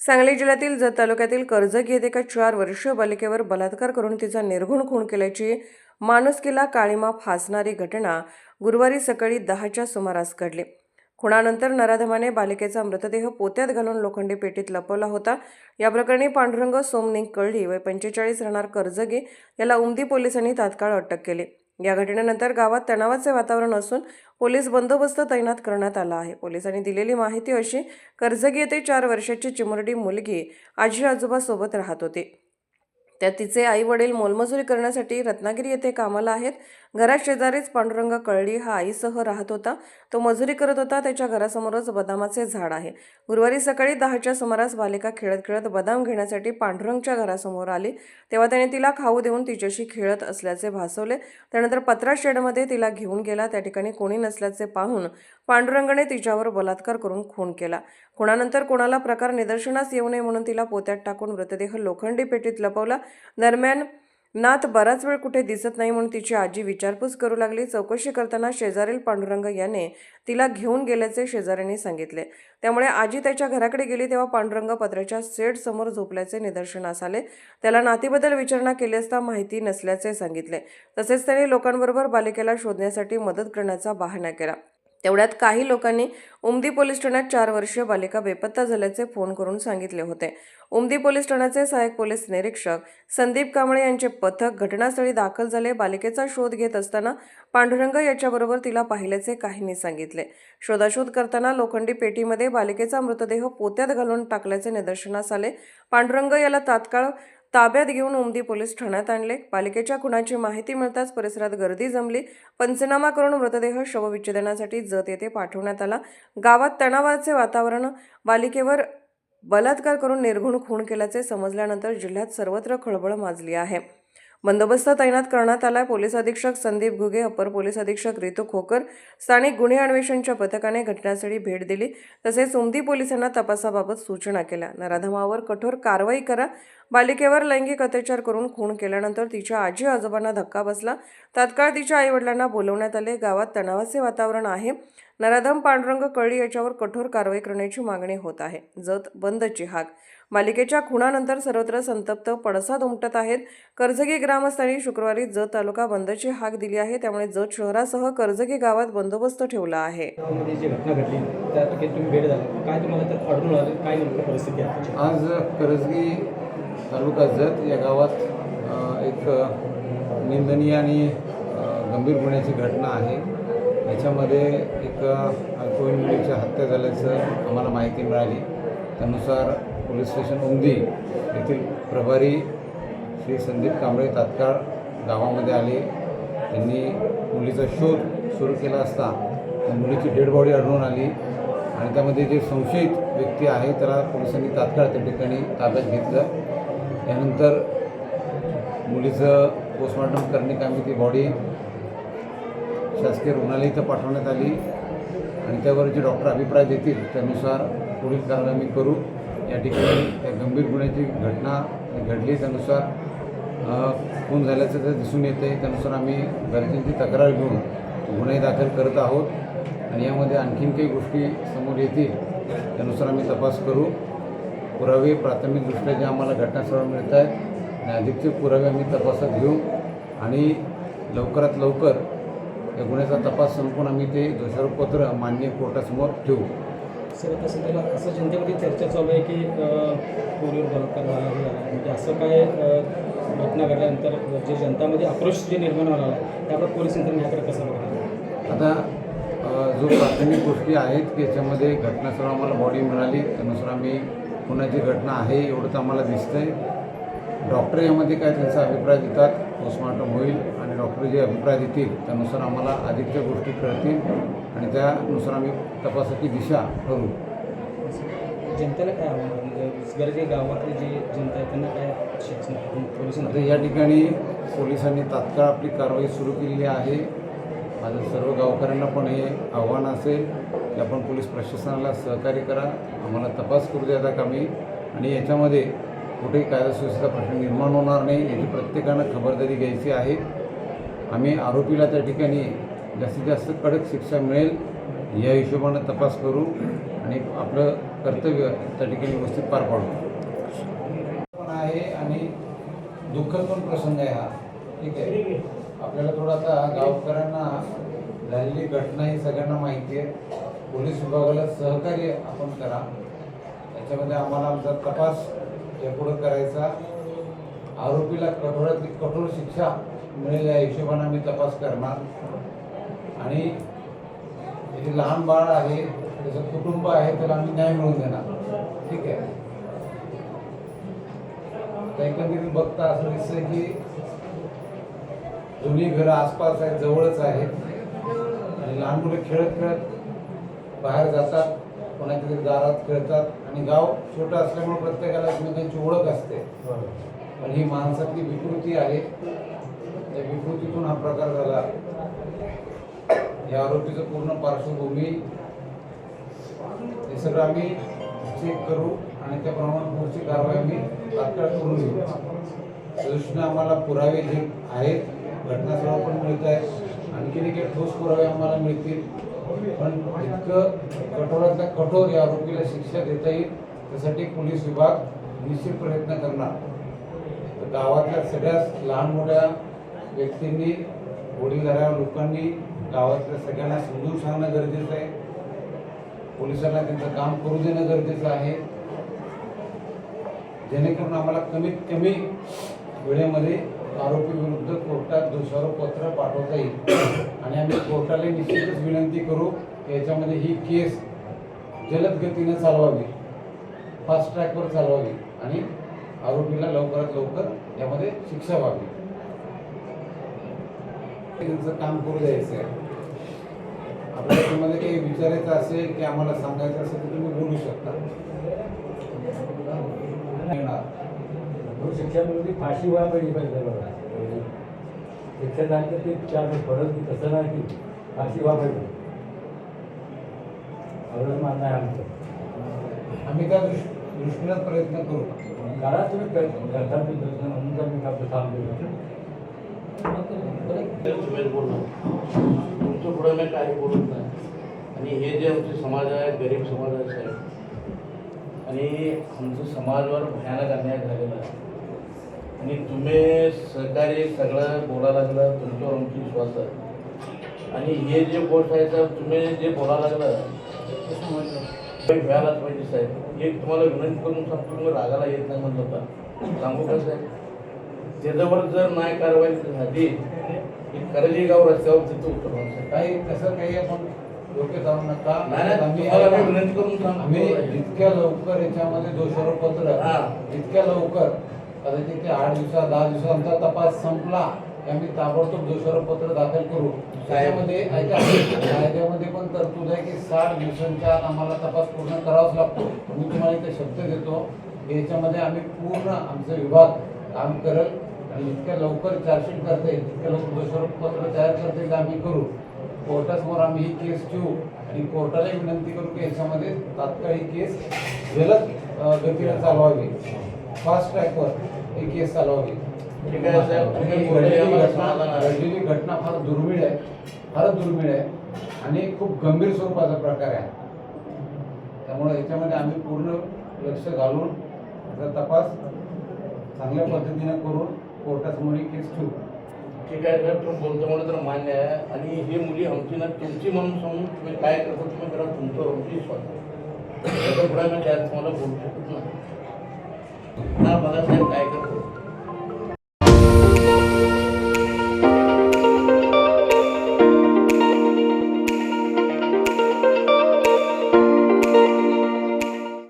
सांगली जिल्ह्यातील जत तालुक्यातील कर्जत येथे एका चार वर्षीय बालिकेवर बलात्कार करून तिचा निर्घुण खून केल्याची माणुसकीला काळीमा फासणारी घटना गुरुवारी सकाळी दहाच्या सुमारास घडली. खुणानंतर नराधमाने बालिकेचा मृतदेह पोत्यात घालून लोखंडी पेटीत लपवला होता. या प्रकरणी पांडुरंग सोमनिंग कळली व पंचेचाळीस राहणार कर्जगे याला उमदी पोलिसांनी तात्काळ अटक केली. या घटनेनंतर गावात तणावाचे वातावरण असून पोलीस बंदोबस्त तैनात करण्यात आला आहे. पोलिसांनी दिलेली माहिती अशी कर्जगी येथे चार वर्षाची चिमुरडी मुलगी आजी आजोबा सोबत राहत होती. त्यात तिचे आई वडील मोलमजुरी करण्यासाठी रत्नागिरी येथे कामाला आहेत. घरात शेजारीच पांडुरंग कळडी हा आईसह राहत होता. तो मजुरी करत होता. त्याच्या घरासमोरच बदामाचे झाड आहे. गुरुवारी सकाळी दहाच्या सुमारास बालिका खेळत खेळत बदाम घेण्यासाठी पांडुरंगच्या घरासमोर आली. तेव्हा त्याने तिला खाऊ देऊन तिच्याशी खेळत असल्याचे भासवले. त्यानंतर पत्रा शेडमध्ये तिला घेऊन गेला. त्या ठिकाणी कोणी नसल्याचे पाहून पांडुरंगने तिच्यावर बलात्कार करून खून केला. खुणानंतर कोणाला प्रकार निदर्शनास येऊ नये म्हणून तिला पोत्यात टाकून मृतदेह लोखंडी पेटीत लपवला. दरम्यान नाथ बराच वेळ कुठे दिसत नाही म्हणून तिची आजी विचारपूस करू लागली. चौकशी करताना शेजारील पांडुरंग याने तिला घेऊन गेल्याचे शेजाऱ्यांनी सांगितले. त्यामुळे आजी त्याच्या घराकडे गेली तेव्हा पांडुरंग पत्र्याच्या सेट समोर झोपल्याचे निदर्शनास आले. त्याला नातीबद्दल विचारणा केली असता माहिती नसल्याचे सांगितले. तसेच त्याने लोकांबरोबर बालिकेला शोधण्यासाठी मदत करण्याचा बहाणा केला. तेवढ्यात काही लोकांनी उमदी पोलीस ठाण्यात चार वर्षीय बालिका बेपत्ता झाल्याचे फोन करून सांगितले होते. उमदी पोलीस ठाण्याचे सहाय्यक पोलीस निरीक्षक संदीप कांबळे यांचे पथक घटनास्थळी दाखल झाले. बालिकेचा शोध घेत असताना पांडुरंग याच्याबरोबर तिला पाहिल्याचे काहींनी सांगितले. शोधाशोध करताना लोखंडी पेटीमध्ये बालिकेचा मृतदेह पोत्यात घालून टाकल्याचे निदर्शनास आले. पांडुरंग याला तात्काळ ताब्यात घेऊन उमदी पोलीस ठाण्यात आणले. पालिकेच्या खुणाची माहिती मिळताच परिसरात गर्दी जमली. पंचनामा करून मृतदेह शवविच्छेदनासाठी जत येथे पाठवण्यात आला. गावात तणावाचे वातावरण बालिकेवर बलात्कार करून निर्घुण खून केल्याचे समजल्यानंतर जिल्ह्यात सर्वत्र खळबळ माजली आहे. बंदोबस्त तैनात करण्यात आला पोलीस अधीक्षक संदीप घुगे अपर पोलीस अधीक्षक रितू खोकर स्थानिक गुन्हे अन्वेषणच्या पथकाने घटनास्थळी भेट दिली. तसेच उमदी पोलिसांना तपासाबाबत सूचना केल्या. नराधमावर कठोर कारवाई करा बालिकेवर लैंगिक अत्याचार करून खून केल्यानंतर तिच्या आजी आजोबांना धक्का बसला. तात्काळ तिच्या आईवडिलांना बोलवण्यात आले. गावात तणावाचे वातावरण आहे. नराधम पांडुरंग कळी याच्यावर कठोर कारवाई करण्याची मागणी होत आहे. जत बंदची हाक मालिकेच्या खुणानंतर सर्वत्र संतप्त पडसाद उमटत आहेत. कर्जगी ग्रामस्थांनी शुक्रवारी जत तालुका बंदची हाक दिली आहे. त्यामुळे जत शहरासह कर्जगी गावात बंदोबस्त ठेवला आहे? आज करजगी तालुका जत या गावात एक निंदनीय आणि गंभीर गुन्ह्याची घटना आहे. याच्यामध्ये एक अल्पवयीन मुलीची हत्या झाल्याचं आम्हाला माहिती मिळाली. त्यानुसार पोलीस स्टेशन उमदी येथील प्रभारी श्री संदीप कांबळे तात्काळ गावामध्ये आले. त्यांनी मुलीचा शोध सुरू केला असता त्या मुलीची डेड बॉडी आढळून आली आणि त्यामध्ये जे संशयित व्यक्ती आहे त्याला पोलिसांनी तात्काळ त्या ठिकाणी ताब्यात घेतलं. त्यानंतर मुलीचं पोस्टमॉर्टम कामी ती बॉडी शासकीय रुग्णालय इथं पाठवण्यात आली. आणि त्यावर जे डॉक्टर अभिप्राय देतील त्यानुसार पुढील कारवाई आम्ही करू. या ठिकाणी त्या गंभीर गुन्ह्याची घटना घडली. त्यानुसार खून झाल्याचं तर दिसून येते त्यानुसार आम्ही गरजेची तक्रार घेऊन गुन्हे दाखल करत आहोत. आणि यामध्ये आणखीन काही गोष्टी समोर येतील त्यानुसार आम्ही तपास करू. पुरावे प्राथमिकदृष्ट्या जे आम्हाला घटनास्थळावर मिळत आहेत आणि अधिकचे पुरावे आम्ही तपासात घेऊ आणि लवकरात लवकर या गुन्ह्याचा तपास संपून आम्ही ते दोषारोपपत्र मान्य कोर्टासमोर ठेवू. सर आता सध्याला असं जनतेमध्ये चर्चा चालू आहे की पोलीवर बलात्कार म्हणजे असं काय घटना घडल्यानंतर जे जनतामध्ये आक्रोश जे निर्माण होणार आहे त्यावर पोलीस यंत्रणा याकडे कसं बघणार आता जो प्राथमिक गोष्टी आहेत की याच्यामध्ये घटनास्थळावर आम्हाला बॉडी मिळाली त्यानुसार आम्ही पुण्याची घटना आहे एवढंच आम्हाला दिसतंय. डॉक्टर यामध्ये काय त्यांचा अभिप्राय देतात पोस्टमॉर्टम होईल आणि डॉक्टर जे अभिप्राय देतील त्यानुसार आम्हाला अधिकच्या गोष्टी कळतील आणि त्यानुसार आम्ही तपासाची दिशा ठरवू जनतेला काय आव्हान? आहे? म्हणजे जे गावातले जे जनता आहे त्यांना काय शिक्षण पोलीस आता यंत्रणा या ठिकाणी पोलिसांनी तात्काळ आपली कारवाई सुरू केलेली आहे. माझं सर्व गावकऱ्यांना पण हे आव्हान असेल. की आपण पोलीस प्रशासनाला सहकार्य करा आम्हाला तपास करू द्या कामी. आणि याच्यामध्ये कुठेही कायदा सुव्यवस्थेचा प्रश्न निर्माण होणार नाही याची प्रत्येकानं खबरदारी घ्यायची आहे. आम्ही आरोपीला त्या ठिकाणी जास्तीत जास्त कडक शिक्षा मिळेल या हिशोबानं तपास करू आणि आपलं कर्तव्य त्या ठिकाणी व्यवस्थित पार पाडू. पण आहे आणि दुःखद पण प्रसंग आहे हा. ठीक आहे. आपल्याला थोडं आता गावकऱ्यांना झालेली घटना ही सगळ्यांना माहिती आहे. पोलीस विभागाला सहकार्य आपण करा. याच्यामध्ये आम्हाला आमचा तपास यापुढं करायचा. आरोपीला कठोरातली कठोर शिक्षा मिळेल या हिशोबाने आम्ही तपास करणार. आणि जे लहान बाळ आहे त्याचं कुटुंब आहे त्याला आम्ही न्याय मिळवून देणार. ठीक आहे? आता एकंदरीत बघता असं दिसतंय की दोन्ही घरं आसपास आहेत जवळच आहेत. आणि लहान मुलं खेळत खेळत बाहेर जातात कोणाच्या तरी दारात खेळतात आणि गाव छोटं असल्यामुळे प्रत्येकाला एकमेकांची ओळख असते. पण ही माणसातली विकृती आहे. त्या विकृतीतून हा प्रकार झाला. या आरोपीचं पूर्ण पार्श्वभूमी हे सगळं आम्ही चेक करू आणि त्याप्रमाणे पुढची कारवाई आम्ही तात्काळ करून घेऊ. दृष्टीनं आम्हाला पुरावे जे आहेत घटनास्थळ पण मिळत आहे आणखीन काही ठोस पुरावे आम्हाला मिळतील. पण इतकं कठोरातल्या कठोर या आरोपीला शिक्षा देता येईल त्यासाठी पोलीस विभाग निश्चित प्रयत्न करणार. तर गावातल्या सगळ्याच लहान मोठ्या व्यक्तींनी वडीलधाऱ्या लोकांनी गावातल्या सगळ्यांना समजून सांगणं गरजेचं आहे. पोलिसांना त्यांचं काम करू देणं गरजेचं आहे. जेणेकरून आम्हाला कमीत कमी वेळेमध्ये आरोपी विरुद्ध कोर्टात दोषारोप पत्र पाठवता येईल. आणि आम्ही कोर्टाला निश्चितच विनंती करू याच्यामध्ये ही केस जलद गतीनं चालवावी. फास्ट ट्रॅकवर चालवावी आणि आरोपीला लवकरात लवकर यामध्ये शिक्षा व्हावी. त्यांचं काम करू द्यायचं आहे. आपल्याला तुम्हाला काही विचारायचं असेल की आम्हाला सांगायचं असेल तर तुम्ही बोलू शकता. येणार. तो शिक्षा मिळून फाशी व्हायला पाहिजे पाहिजे बघा शिक्षा झाली तर ते चार दिवस पडत की तसं नाही की फाशी व्हायला पाहिजे. एवढंच मानणं आहे आमचं. आम्ही त्या दृष्ट दृष्टीनं प्रयत्न करू. करा तुम्ही करता म्हणून तर मी आपलं तुम्ही बोलणार तुमचं पुढे मी काही बोलत नाही. आणि हे जे आमचे समाज आहे गरीब समाज आहे साहेब आणि आमचं समाजावर भयानक अन्याय झालेला आहे. आणि तुम्ही सहकारी सगळं बोलायला लागलं तुमच्यावर आमची विश्वास आहे. आणि हे जे गोष्ट आहे तर तुम्ही जे बोलायला लागलं व्हायलाच पाहिजे साहेब. एक तुम्हाला विनंती करून सांगतो तुम्ही रागाला येत नाही म्हणलं होता सांगू का साहेब? त्याच्यावर जर नाही कारवाई झाली की करजी गाव रस्त्यावर तिथं साहेब. काही तसं काही आपण डोके जाऊ नका. आम्ही विनंती करून सांगतो. आम्ही जितक्या लवकर याच्यामध्ये दोषारोप पत्र हा. जितक्या लवकर. कदाचित ते आठ दिवसात दहा दिवसांचा तपास संपला की आम्ही ताबडतोब दोषारोपपत्र दाखल करू. त्याच्यामध्ये ऐका कायद्यामध्ये पण तरतूद आहे की साठ दिवसांच्या आत आम्हाला तपास पूर्ण करावाच लागतो. मी तुम्हाला इथे शब्द देतो याच्यामध्ये आम्ही पूर्ण आमचा विभाग काम करेल आणि जितक्या लवकर चार्जशीट करता येईल तितक्या लवकर दोषारोपपत्र तयार करता येईल आम्ही करू. कोर्टासमोर आम्ही ही केस ठेवू आणि कोर्टालाही विनंती करू की याच्यामध्ये तात्काळ ही केस जलद गतीला चालवावी. फास्ट ट्रॅकवर ही केस चालवावी. घडलेली घटना फार दुर्मिळ आहे. फारच दुर्मिळ आहे. आणि खूप गंभीर स्वरूपाचा प्रकार आहे. त्यामुळे याच्यामध्ये आम्ही पूर्ण लक्ष घालून याचा तपास चांगल्या पद्धतीने करून कोर्टासमोर ही केस ठेवू. ठीक आहे साहेब. तुम्ही बोलतो म्हणून तर मान्य आहे. आणि ही मुली आमची ना तुमची म्हणून सांगून तुम्ही काय करता तुम्ही करा तुमच्यावर आमची विश्वास आहे. त्याच्या पुढे मी त्यात तुम्हाला बोलू शकत नाही. हा भगतसाहेब काय करतो?